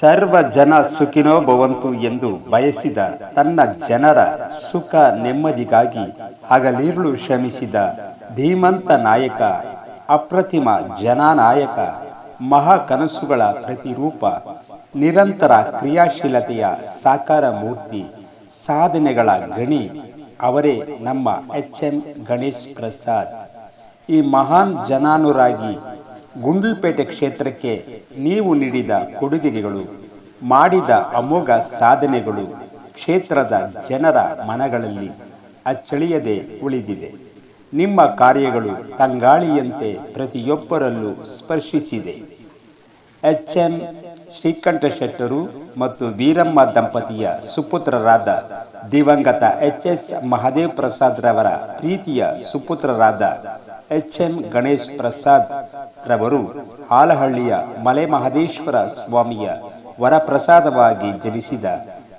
ಸರ್ವ ಜನ ಸುಖಿನೋ ಭವಂತು ಎಂದು ಬಯಸಿದ ತನ್ನ ಜನರ ಸುಖ ನೆಮ್ಮದಿಗಾಗಿ ಹಗಲಿರುಳು ಶ್ರಮಿಸಿದ ಧೀಮಂತ ನಾಯಕ, ಅಪ್ರತಿಮ ಜನಾನಾಯಕ ಮಹಾ ಕನಸುಗಳ ಪ್ರತಿರೂಪ, ನಿರಂತರ ಕ್ರಿಯಾಶೀಲತೆಯ ಸಾಕಾರ ಮೂರ್ತಿ, ಸಾಧನೆಗಳ ಗಣಿ, ಅವರೇ ನಮ್ಮ ಎಚ್ ಎಂ ಗಣೇಶ್ ಪ್ರಸಾದ್. ಈ ಮಹಾನ್ ಜನಾನುರಾಗಿ ಗುಂಡ್ಲುಪೇಟೆ ಕ್ಷೇತ್ರಕ್ಕೆ ನೀವು ನೀಡಿದ ಕೊಡುಗೆಗಳು, ಮಾಡಿದ ಅಮೋಘ ಸಾಧನೆಗಳು ಕ್ಷೇತ್ರದ ಜನರ ಮನಗಳಲ್ಲಿ ಅಚ್ಚಳಿಯದೆ ಉಳಿದಿದೆ. ನಿಮ್ಮ ಕಾರ್ಯಗಳು ತಂಗಾಳಿಯಂತೆ ಪ್ರತಿಯೊಬ್ಬರಲ್ಲೂ ಸ್ಪರ್ಶಿಸಿದೆ. ಎಚ್ ಎಂ ಶ್ರೀಕಂಠ ಮತ್ತು ವೀರಮ್ಮ ದಂಪತಿಯ ಸುಪುತ್ರರಾದ ದಿವಂಗತ ಎಚ್ ಎಸ್ ಮಹದೇವ್ ಪ್ರಸಾದ್ ರವರ ಪ್ರೀತಿಯ ಸುಪುತ್ರರಾದ ಎಚ್ ಎಂ ಗಣೇಶ್ ಪ್ರಸಾದ್ ರವರು ಹಾಲಹಳ್ಳಿಯ ಮಲೆ ಮಹದೇಶ್ವರ ಸ್ವಾಮಿಯ ವರಪ್ರಸಾದವಾಗಿ ಜನಿಸಿದ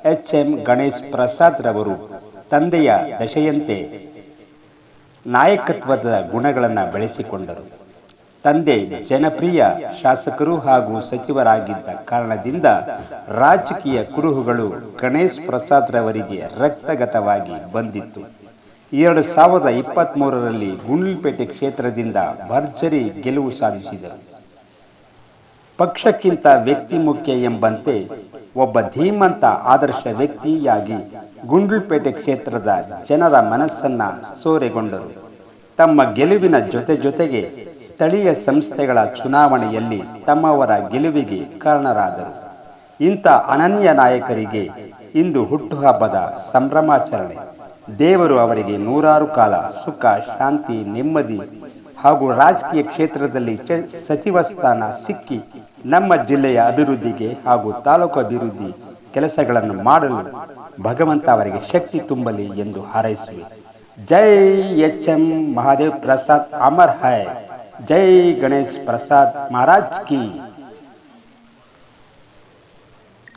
ಎಚ್ ಎಂ ಗಣೇಶ್ ಪ್ರಸಾದ್ ರವರು ತಂದೆಯ ದಶೆಯಂತೆ ನಾಯಕತ್ವದ ಗುಣಗಳನ್ನು ಬೆಳೆಸಿಕೊಂಡರು. ತಂದೆ ಜನಪ್ರಿಯ ಶಾಸಕರು ಹಾಗೂ ಸಚಿವರಾಗಿದ್ದ ಕಾರಣದಿಂದ ರಾಜಕೀಯ ಕುರುಹುಗಳು ಗಣೇಶ್ ಪ್ರಸಾದ್ ರವರಿಗೆ ರಕ್ತಗತವಾಗಿ ಬಂದಿತ್ತು. ಎರಡು ಸಾವಿರದ ಇಪ್ಪತ್ತ್ ಮೂರರಲ್ಲಿ ಗುಂಡ್ಲುಪೇಟೆ ಕ್ಷೇತ್ರದಿಂದ ಭರ್ಜರಿ ಗೆಲುವು ಸಾಧಿಸಿದರು. ಪಕ್ಷಕ್ಕಿಂತ ವ್ಯಕ್ತಿ ಮುಖ್ಯ ಎಂಬಂತೆ ಒಬ್ಬ ಧೀಮಂತ ಆದರ್ಶ ವ್ಯಕ್ತಿಯಾಗಿ ಗುಂಡ್ಲುಪೇಟೆ ಕ್ಷೇತ್ರದ ಜನರ ಮನಸ್ಸನ್ನ ಸೋರೆಗೊಂಡರು. ತಮ್ಮ ಗೆಲುವಿನ ಜೊತೆ ಜೊತೆಗೆ ಸ್ಥಳೀಯ ಸಂಸ್ಥೆಗಳ ಚುನಾವಣೆಯಲ್ಲಿ ತಮ್ಮವರ ಗೆಲುವಿಗೆ ಕಾರಣರಾದರು. ಇಂಥ ಅನನ್ಯ ನಾಯಕರಿಗೆ ಇಂದು ಹುಟ್ಟುಹಬ್ಬದ ಸಂಭ್ರಮಾಚರಣೆ. ದೇವರು ಅವರಿಗೆ ನೂರಾರು ಕಾಲ ಸುಖ, ಶಾಂತಿ, ನೆಮ್ಮದಿ ಹಾಗೂ ರಾಜಕೀಯ ಕ್ಷೇತ್ರದಲ್ಲಿ ಸಚಿವ ಸ್ಥಾನ ಸಿಕ್ಕಿ ನಮ್ಮ ಜಿಲ್ಲೆಯ ಅಭಿವೃದ್ಧಿಗೆ ಹಾಗೂ ತಾಲೂಕು ಅಭಿವೃದ್ಧಿ ಕೆಲಸಗಳನ್ನು ಮಾಡಲು ಭಗವಂತ ಅವರಿಗೆ ಶಕ್ತಿ ತುಂಬಲಿ ಎಂದು ಹಾರೈಸುವೆ. ಜೈ ಎಚ್ ಎಂ ಮಹಾದೇವ್ ಪ್ರಸಾದ್ ಅಮರ್ ಹೈ, ಜೈ ಗಣೇಶ್ ಪ್ರಸಾದ್ ಮಹಾರಾಜ್ ಕಿ